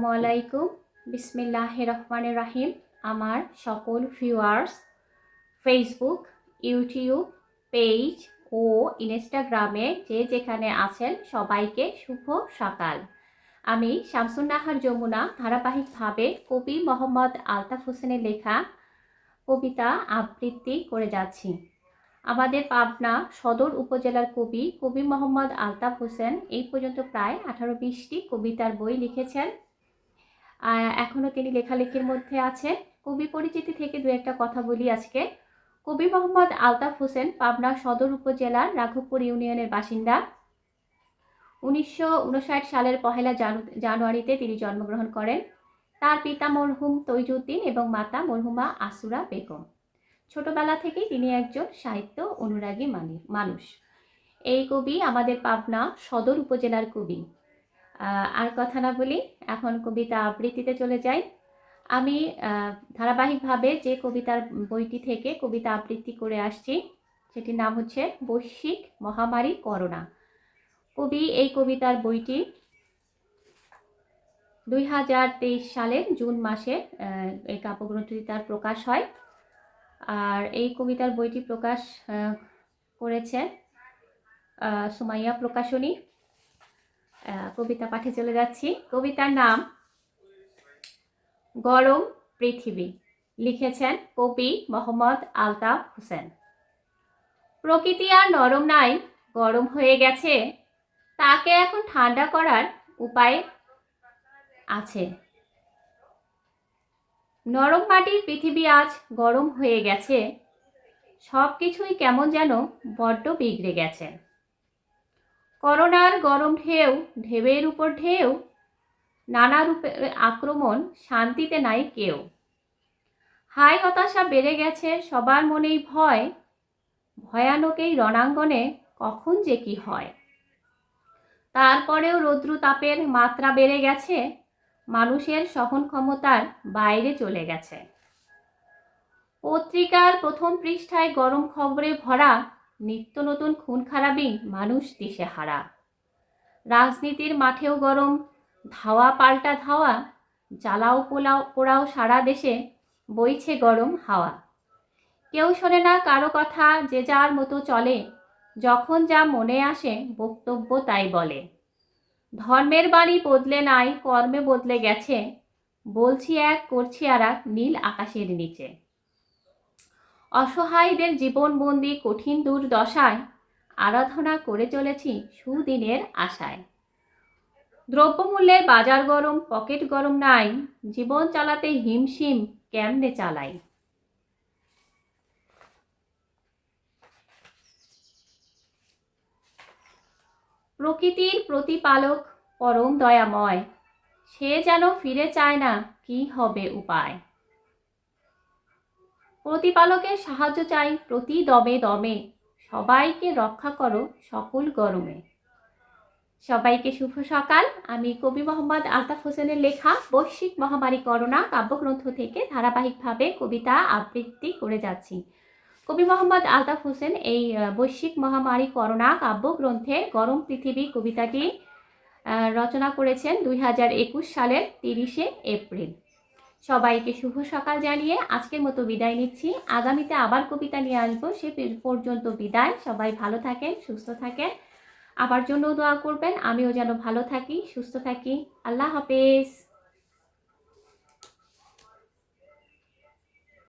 আসসালামু আলাইকুম। বিসমিল্লাহ রহমান রাহিম। আমার সকল ভিউয়ার্স ফেসবুক ইউটিউব পেজ ও ইনস্টাগ্রামে যে যেখানে আছেন, সবাইকে শুভ সকাল। আমি শামসুন্নাহার যমুনা, ধারাবাহিকভাবে কবি মোহাম্মদ আলতাফ হোসেনের লেখা কবিতা আবৃত্তি করে যাচ্ছি। আমাদের পাবনা সদর উপজেলার কবি কবি মোহাম্মদ আলতাফ হোসেন এই পর্যন্ত প্রায় আঠারো বিশটি কবিতার বই লিখেছেন। এখনও তিনি লেখালেখির মধ্যে আছেন। কবি পরিচিতি থেকে দু একটা কথা বলি আজকে। কবি মোহাম্মদ আলতাফ হোসেন পাবনা সদর উপজেলার রাঘবপুর ইউনিয়নের বাসিন্দা। উনিশশো উনষাট সালের পহেলা জানুয়ারিতে তিনি জন্মগ্রহণ করেন। তার পিতা মরহুম তৈজুদ্দিন এবং মাতা মরহুমা আসুরা বেগম। ছোটবেলা থেকেই তিনি একজন সাহিত্য অনুরাগী মানুষ। এই কবি আমাদের পাবনা সদর উপজেলার কবি। আর কথা না বলি, এখন কবিতা আবৃত্তিতে চলে যাই। আমি ধারাবাহিকভাবে যে কবিতার বইটি থেকে কবিতা আবৃত্তি করে আসছি, সেটির নাম হচ্ছে বৈশ্বিক মহামারী করোনা। কবি, এই কবিতার বইটি দুই হাজার তেইশ সালের জুন মাসে এই কাব্যগ্রন্থটি তার প্রকাশ হয়। আর এই কবিতার বইটি প্রকাশ করেছে সুমাইয়া প্রকাশনী। কবিতা পাঠে চলে যাচ্ছি। কবিতার নাম, গরম পৃথিবী, লিখেছেন কবি মোহাম্মদ আলতাফ হোসেন। প্রকৃতি আর নরম নাই, গরম হয়ে গেছে। তাকে এখন ঠান্ডা করার উপায় আছে। নরম মাটির পৃথিবী আজ গরম হয়ে গেছে। সব কিছুই কেমন যেন বড্ড বিগড়ে গেছে। করোনার গরম ঢেউ, ঢেউয়ের উপর ঢেউ, নানা রূপে আক্রমণ, শান্তিতে নাই কেউ। হাই হতাশা বেড়ে গেছে, সবার মনেই ভয়। ভয়ানক এই রণাঙ্গনে কখন যে কি হয়। তারপরেও রৌদ্র তাপের মাত্রা বেড়ে গেছে, মানুষের সহন ক্ষমতার বাইরে চলে গেছে। পত্রিকার প্রথম পৃষ্ঠায় গরম খবরে ভরা নিত্য নতুন খুন খারাপি মানুষ দিশে হারা রাজনীতির মাঠেও গরম, ধাওয়া পাল্টা ধাওয়া, জ্বালাও পোলাও পোড়াও সারা দেশে বইছে গরম হাওয়া। কেউ শোনে না কারও কথা, যে যার মতো চলে, যখন যা মনে আসে বক্তব্য তাই বলে। ধর্মের বাণী বদলে নাই, কর্মে বদলে গেছে, বলছি এক, করছি আর এক নীল আকাশের নিচে। অসহায়দের জীবনবন্দি কঠিন দুর্দশায় আরাধনা করে চলেছি সুদিনের আশায়। দ্রব্যমূল্যের বাজার গরম, পকেট গরম নাই, জীবন চালাতে হিমশিম কেমনে চালাই? প্রকৃতির প্রতিপালক পরম দয়াময়, সে যেন ফিরে চায় না কি হবে উপায়। প্রতিপালকের সাহায্য চাই প্রতি দমে দমে। সবাইকে রক্ষা করো সকল গরমে। সবাইকে শুভ সকাল। আমি কবি মোহাম্মদ আলতাফ হোসেনের লেখা বৈশ্বিক মহামারী করোনা কাব্যগ্রন্থ থেকে ধারাবাহিকভাবে কবিতা আবৃত্তি করে যাচ্ছি। কবি মোহাম্মদ আলতাফ হোসেন এই বৈশ্বিক মহামারী করোনা কাব্যগ্রন্থে গরম পৃথিবী কবিতাটি রচনা করেছেন দুই হাজার একুশ সালের তিরিশে এপ্রিল। সবাইকে শুভ সকাল জানিয়ে আজকের মতো বিদায় নিচ্ছি। আগামীতে আবার কবিতা নিয়ে আসব। সে পর্যন্ত বিদায়। সবাই ভালো থাকেন, সুস্থ থাকেন। আবার জন্য দোয়া করবেন। আমিও যেন ভালো থাকি, সুস্থ থাকি। আল্লাহ হাফেজ।